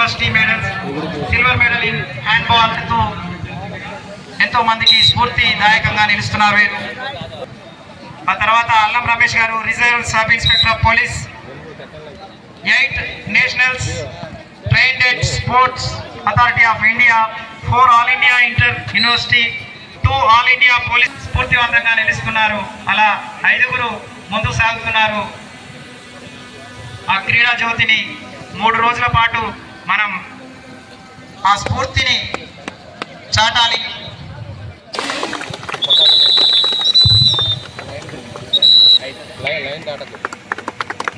University medal silver medal in handball ఎంతో ఎంతో మందికి స్ఫూర్తిదాయకంగా నిలుస్తున్నారు. వీరు ఆ తర్వాత Allam Ramesh garu reserve sub inspector of police eight nationals trained sports authority of India four all India inter university two all India police స్ఫూర్తివంతంగా నిలుస్తున్నారు. అలా ఐదుగురు ముందుకు సాగుతున్నారు. ఆ క్రీడా జ్యోతిని మూడు రోజుల పాటు మనం ఆ స్ఫూర్తిని చాటాలి.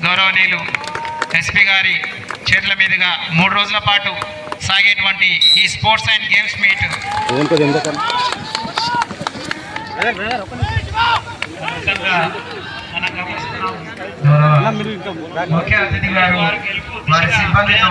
గౌరవనీయులు ఎస్పీ గారి చేతుల మీదుగా మూడు రోజుల పాటు సాగేటువంటి ఈ స్పోర్ట్స్ అండ్ గేమ్స్ మీట్. ముఖ్య అతిథి గారు వారి సిబ్బందితో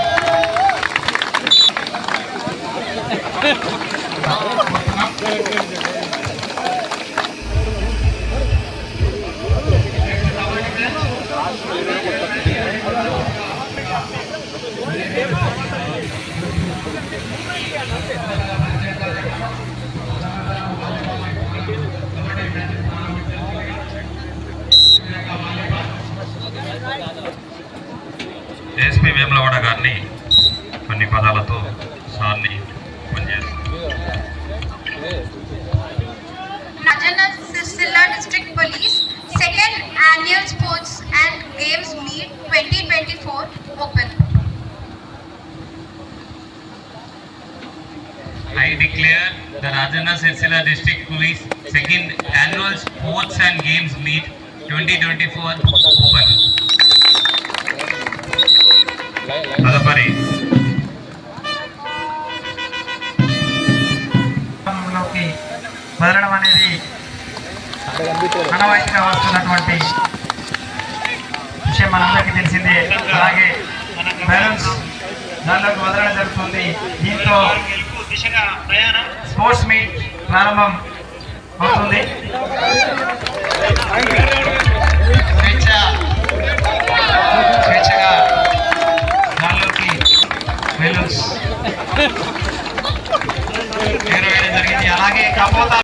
ఎస్పీ వేములవాడ గారిని కొన్ని పదాలతో సార్ని పనిచేస్తారు Najana Sircilla District Police second annual sports and games meet 2024 open. I declare the Rajana Sirsila District Police second annual sports and games meet 2024 open. వదలడం అనేది అనవాయితీగా వస్తున్నటువంటి విషయం మనందరికీ తెలిసిందే. అలాగే బ్యాలెన్స్ దానిలోకి వదలడం జరుగుతుంది. దీంతో స్పోర్ట్స్ మీట్ ప్రారంభం అవుతుంది. స్వేచ్ఛగా దానిలోకి బెలూన్స్ జరిగింది. అలాగే కపోతా